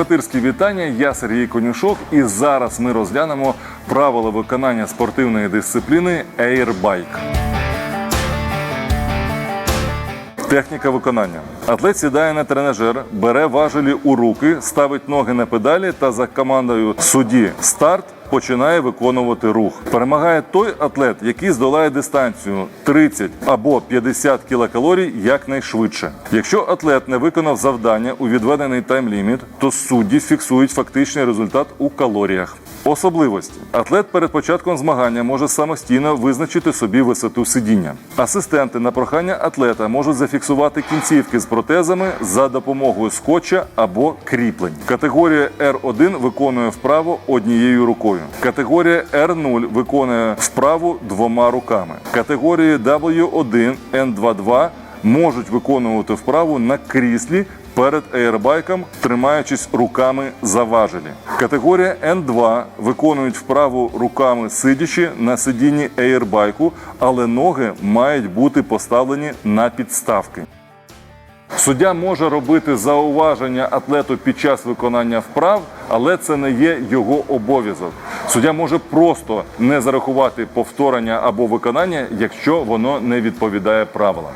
Богатирські вітання. Я Сергій Конюшок, і зараз ми розглянемо правила виконання спортивної дисципліни Ейрбайк. Техніка виконання. Атлет сідає на тренажер, бере важелі у руки, ставить ноги на педалі та за командою судді старт починає виконувати рух. Перемагає той атлет, який здолає дистанцію 30 або 50 кілокалорій якнайшвидше. Якщо атлет не виконав завдання у відведений тайм-ліміт, то судді фіксують фактичний результат у калоріях. Особливості атлет перед початком змагання може самостійно визначити собі висоту сидіння. Асистенти на прохання атлета можуть зафіксувати кінцівки з протезами за допомогою скотча або кріплень. Категорія R1 виконує вправу однією рукою. Категорія R0 виконує вправу двома руками. Категорії W1 N22 можуть виконувати вправу на кріслі перед аербайком, тримаючись руками за важелі. Категорія N2 виконують вправу руками сидячи на сидінні аербайку, але ноги мають бути поставлені на підставки. Суддя може робити зауваження атлету під час виконання вправ, але це не є його обов'язок. Суддя може просто не зарахувати повторення або виконання, якщо воно не відповідає правилам.